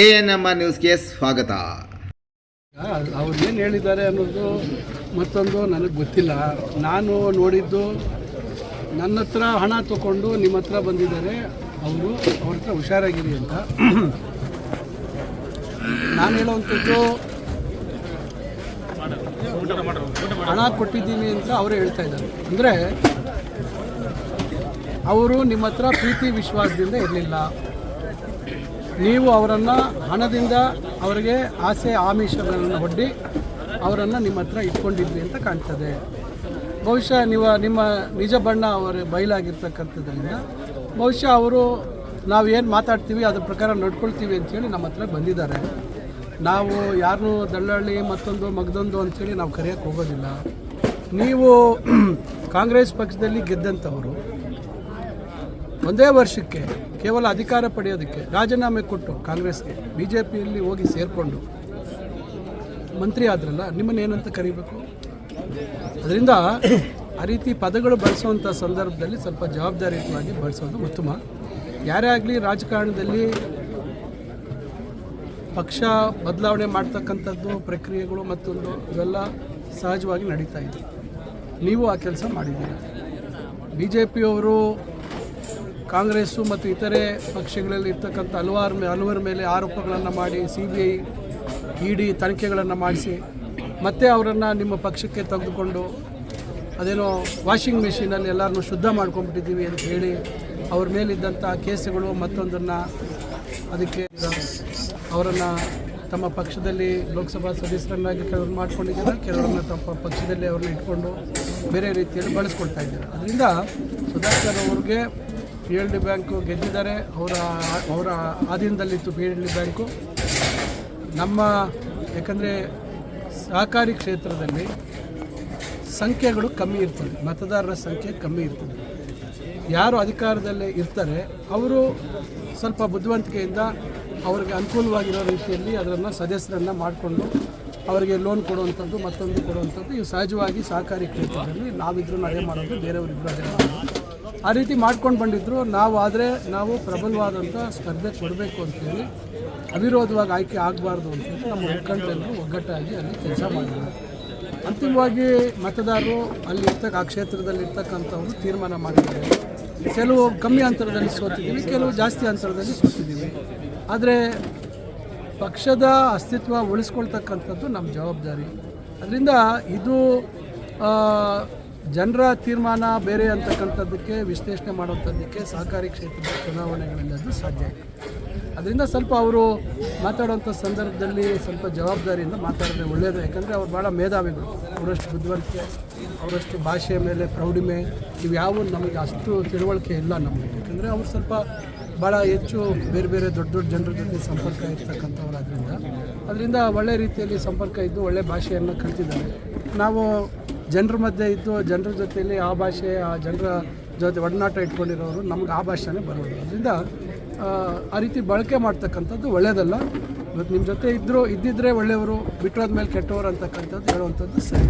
A N M R ನ್ಯೂಸ್ಗೆ ಸ್ವಾಗತ. ಅವ್ರು ಏನು ಹೇಳಿದ್ದಾರೆ ಅನ್ನೋದು ಮತ್ತೊಂದು ನನಗೆ ಗೊತ್ತಿಲ್ಲ. ನಾನು ನೋಡಿದ್ದು ನನ್ನ ಹತ್ರ ಹಣ ತಗೊಂಡು ನಿಮ್ಮ ಹತ್ರ ಬಂದಿದ್ದಾರೆ. ಅವರು ಅವ್ರ ಹತ್ರ ಹುಷಾರಾಗಿರಿ ಅಂತ. ನಾನು ಹೇಳುವಂಥದ್ದು ಹಣ ಕೊಟ್ಟಿದ್ದೀನಿ ಅಂತ ಅವರೇ ಹೇಳ್ತಾ ಇದ್ದಾರೆ. ಅಂದರೆ ಅವರು ನಿಮ್ಮ ಹತ್ರ ಪ್ರೀತಿ ವಿಶ್ವಾಸದಿಂದ ಇರಲಿಲ್ಲ. ನೀವು ಅವರನ್ನು ಹಣದಿಂದ ಅವರಿಗೆ ಆಸೆ ಆಮಿಷಗಳನ್ನು ಒಡ್ಡಿ ಅವರನ್ನು ನಿಮ್ಮ ಹತ್ರ ಇಟ್ಕೊಂಡಿದ್ವಿ ಅಂತ ಕಾಣ್ತದೆ. ಬಹುಶಃ ನೀವು, ನಿಮ್ಮ ನಿಜ ಬಣ್ಣ ಅವರ ಬಯಲಾಗಿರ್ತಕ್ಕಂಥದ್ರಿಂದ ಬಹುಶಃ ಅವರು ನಾವು ಏನು ಮಾತಾಡ್ತೀವಿ, ಅದ್ರ ಪ್ರಕಾರ ನಡ್ಕೊಳ್ತೀವಿ ಅಂಥೇಳಿ ನಮ್ಮ ಹತ್ರ ಬಂದಿದ್ದಾರೆ. ನಾವು ಯಾರನ್ನೂ ದಳ್ಳಾಳಿ ಮತ್ತೊಂದು ಮಗದೊಂದು ಅಂಥೇಳಿ ನಾವು ಕರೆಯೋಕ್ಕೆ ಹೋಗೋದಿಲ್ಲ. ನೀವು ಕಾಂಗ್ರೆಸ್ ಪಕ್ಷದಲ್ಲಿ ಗೆದ್ದಂಥವರು ಒಂದೇ ವರ್ಷಕ್ಕೆ ಕೇವಲ ಅಧಿಕಾರ ಪಡೆಯೋದಕ್ಕೆ ರಾಜೀನಾಮೆ ಕೊಟ್ಟು ಕಾಂಗ್ರೆಸ್ಗೆ ಬಿ ಜೆ ಪಿಯಲ್ಲಿ ಹೋಗಿ ಸೇರಿಕೊಂಡು ಮಂತ್ರಿ ಆದ್ರಲ್ಲ ನಿಮ್ಮನ್ನು ಏನಂತ ಕರಿಬೇಕು? ಅದರಿಂದ ಆ ರೀತಿ ಪದಗಳು ಬಳಸುವಂಥ ಸಂದರ್ಭದಲ್ಲಿ ಸ್ವಲ್ಪ ಜವಾಬ್ದಾರಿಯುತವಾಗಿ ಬಳಸೋದು ಉತ್ತಮ. ಯಾರೇ ಆಗಲಿ ರಾಜಕಾರಣದಲ್ಲಿ ಪಕ್ಷ ಬದಲಾವಣೆ ಮಾಡ್ತಕ್ಕಂಥದ್ದು, ಪ್ರಕ್ರಿಯೆಗಳು ಮತ್ತೊಂದು, ಇವೆಲ್ಲ ಸಹಜವಾಗಿ ನಡೀತಾ ಇದೆ. ನೀವು ಆ ಕೆಲಸ ಮಾಡಿದ್ದೀರಿ? ಬಿ ಜೆ ಪಿಯವರು ಕಾಂಗ್ರೆಸ್ಸು ಮತ್ತು ಇತರೆ ಪಕ್ಷಗಳಲ್ಲಿ ಇರ್ತಕ್ಕಂಥ ಹಲವಾರು ಹಲವರ ಮೇಲೆ ಆರೋಪಗಳನ್ನು ಮಾಡಿ C B I E D ತನಿಖೆಗಳನ್ನು ಮಾಡಿಸಿ, ಮತ್ತೆ ಅವರನ್ನು ನಿಮ್ಮ ಪಕ್ಷಕ್ಕೆ ತೆಗೆದುಕೊಂಡು ಅದೇನೋ ವಾಷಿಂಗ್ ಮೆಷಿನಲ್ಲಿ ಎಲ್ಲರನ್ನೂ ಶುದ್ಧ ಮಾಡ್ಕೊಂಡ್ಬಿಟ್ಟಿದ್ದೀವಿ ಅಂತ ಹೇಳಿ ಅವ್ರ ಮೇಲಿದ್ದಂಥ ಕೇಸುಗಳು ಮತ್ತೊಂದನ್ನು ಅದಕ್ಕೆ ಅವರನ್ನು ತಮ್ಮ ಪಕ್ಷದಲ್ಲಿ ಲೋಕಸಭಾ ಸದಸ್ಯರನ್ನಾಗಿ ಕೆಲವರು ಮಾಡ್ಕೊಂಡಿದ್ದಾರೆ, ಕೆಲವರನ್ನ ತಮ್ಮ ಪಕ್ಷದಲ್ಲಿ ಅವ್ರನ್ನ ಇಟ್ಕೊಂಡು ಬೇರೆ ರೀತಿಯಲ್ಲಿ ಬಳಸ್ಕೊಳ್ತಾ ಇದ್ದಾರೆ. ಅದರಿಂದ ಸುಧಾಕರ್ ಅವ್ರಿಗೆ ಪಿ ಎಲ್ ಡಿ ಬ್ಯಾಂಕು ಗೆದ್ದಿದ್ದಾರೆ. ಅವರ ಅವರ ಆಧೀನದಲ್ಲಿತ್ತು ಪಿ ಎಲ್ ಡಿ ಬ್ಯಾಂಕು ನಮ್ಮ, ಯಾಕಂದರೆ ಸಹಕಾರಿ ಕ್ಷೇತ್ರದಲ್ಲಿ ಸಂಖ್ಯೆಗಳು ಕಮ್ಮಿ ಇರ್ತದೆ. ಮತದಾರರ ಸಂಖ್ಯೆ ಕಮ್ಮಿ ಇರ್ತದೆ. ಯಾರು ಅಧಿಕಾರದಲ್ಲಿ ಇರ್ತಾರೆ, ಅವರು ಸ್ವಲ್ಪ ಬುದ್ಧಿವಂತಿಕೆಯಿಂದ ಅವರಿಗೆ ಅನುಕೂಲವಾಗಿರೋ ರೀತಿಯಲ್ಲಿ ಅದನ್ನು ಸದಸ್ಯರನ್ನು ಮಾಡಿಕೊಂಡು ಅವರಿಗೆ ಲೋನ್ ಕೊಡುವಂಥದ್ದು, ಮತ್ತೊಂದು ಕೊಡುವಂಥದ್ದು, ಇವು ಸಹಜವಾಗಿ ಸಹಕಾರಿ ಕ್ಷೇತ್ರದಲ್ಲಿ ನಾವಿದ್ರೂ ಅದೇ ಮಾಡೋದು ಬೇರೆಯವರಿಬ್ಬರು ಅದೇ ಮಾಡೋದು. ಆ ರೀತಿ ಮಾಡ್ಕೊಂಡು ಬಂದಿದ್ರು. ನಾವು ಆದರೆ ನಾವು ಪ್ರಬಲವಾದಂಥ ಸ್ಪರ್ಧೆ ಕೊಡಬೇಕು ಅಂತೇಳಿ ಅವಿರೋಧವಾಗಿ ಆಯ್ಕೆ ಆಗಬಾರ್ದು ಅಂತ ನಮ್ಮ ಮುಖಂಡರೆಲ್ಲರೂ ಒಗ್ಗಟ್ಟಾಗಿ ಅಲ್ಲಿ ಕೆಲಸ ಮಾಡಿದ್ದಾರೆ ಅಂತಿಮವಾಗಿ ಮತದಾರರು ಅಲ್ಲಿ ಇರ್ತಕ್ಕ ಆ ಕ್ಷೇತ್ರದಲ್ಲಿ ಇರ್ತಕ್ಕಂಥವ್ರು ತೀರ್ಮಾನ ಮಾಡಿದ್ದಾರೆ. ಕೆಲವು ಕಮ್ಮಿ ಅಂತರದಲ್ಲಿ ಸೋತಿದ್ದೀವಿ, ಕೆಲವು ಜಾಸ್ತಿ ಅಂತರದಲ್ಲಿ ಸೋತಿದ್ದೀವಿ. ಆದರೆ ಪಕ್ಷದ ಅಸ್ತಿತ್ವ ಉಳಿಸ್ಕೊಳ್ತಕ್ಕಂಥದ್ದು ನಮ್ಮ ಜವಾಬ್ದಾರಿ. ಅದರಿಂದ ಇದು ಜನರ ತೀರ್ಮಾನ ಬೇರೆ ಅಂತಕ್ಕಂಥದ್ದಕ್ಕೆ ವಿಶ್ಲೇಷಣೆ ಮಾಡುವಂಥದ್ದಕ್ಕೆ ಸಹಕಾರಿ ಕ್ಷೇತ್ರದ ಚುನಾವಣೆಗಳಲ್ಲಿ ಅದು ಸಾಧ್ಯ ಅದರಿಂದ ಸ್ವಲ್ಪ ಅವರು ಮಾತಾಡುವಂಥ ಸಂದರ್ಭದಲ್ಲಿ ಸ್ವಲ್ಪ ಜವಾಬ್ದಾರಿಯಿಂದ ಮಾತಾಡಿದ್ರೆ ಒಳ್ಳೆಯದು ಯಾಕಂದರೆ ಅವ್ರು ಭಾಳ ಮೇಧಾವಿಗಳು. ಅವರಷ್ಟು ಬುದ್ಧಿವಂತಿಕೆ, ಅವರಷ್ಟು ಭಾಷೆಯ ಮೇಲೆ ಪ್ರೌಢಿಮೆ ಇವ್ಯಾವು ನಮಗೆ ಅಷ್ಟು ತಿಳುವಳಿಕೆ ಇಲ್ಲ ನಮಗೆ. ಯಾಕಂದರೆ ಅವರು ಸ್ವಲ್ಪ ಭಾಳ ಹೆಚ್ಚು ಬೇರೆ ಬೇರೆ ದೊಡ್ಡ ದೊಡ್ಡ ಜನರ ಜೊತೆ ಸಂಪರ್ಕ ಇರ್ತಕ್ಕಂಥವ್ರಾದ್ರಿಂದ ಅದರಿಂದ ಒಳ್ಳೆ ರೀತಿಯಲ್ಲಿ ಸಂಪರ್ಕ ಇದ್ದು ಒಳ್ಳೆ ಭಾಷೆಯನ್ನು ಕಲ್ತಿದ್ದಾರೆ. ನಾವು ಜನರ ಮಧ್ಯೆ ಇದ್ದು ಜನರ ಜೊತೆಯಲ್ಲಿ ಆ ಭಾಷೆ ಆ ಜನರ ಜೊತೆ ಒಡನಾಟ ಇಟ್ಕೊಂಡಿರೋರು ನಮ್ಗೆ ಆ ಭಾಷೆನೇ ಬರೋದು. ಅದರಿಂದ ಆ, ರೀತಿ ಬಳಕೆ ಮಾಡ್ತಕ್ಕಂಥದ್ದು ಒಳ್ಳೆಯದಲ್ಲ ಇವತ್ತು ನಿಮ್ಮ ಜೊತೆ ಇದ್ದರೂ ಇದ್ದಿದ್ದರೆ ಒಳ್ಳೆಯವರು ಬಿಟ್ಟೋದ್ಮೇಲೆ ಕೆಟ್ಟವರು ಅಂತಕ್ಕಂಥದ್ದು ಹೇಳುವಂಥದ್ದು ಸರಿ.